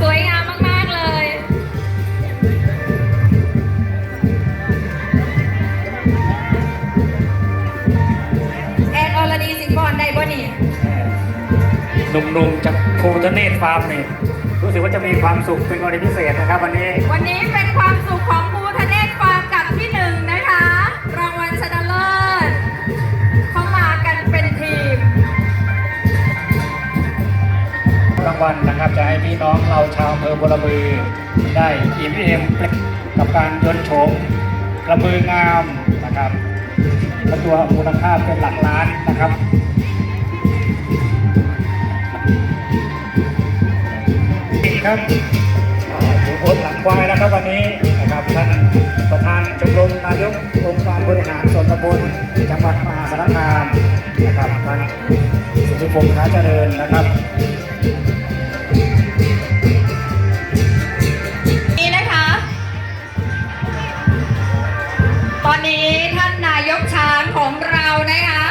สวยงามมาก ๆ เลย แอนอรดีสิงหบอลได้บนีนุ่มๆจากโคเทเนตฟาร์มเนี่ยรู้สึกว่าจะมีความสุขเป็นกรณีพิเศษนะครับ วันนี้ วันนี้เป็นความสุขของ วัลนะครับ จะให้พี่น้องเราชาวอำเภอบัวระบือได้อิ่มเอมกับการยนต์โฉมกระบืองามนะครับและตัวมูลค่าเป็นหลักล้านนะครับนี่ครับอยู่บนหลังควายแล้วครับวันนี้นะครับท่านประธานชมรมนายกองค์การบริหารส่วนตำบลจังหวัดมหาสารคามนะครับท่านสุทธิพงษ์ค้าเจริญนะครับ อนนี้ท่านนายกช้างของเรานะคะ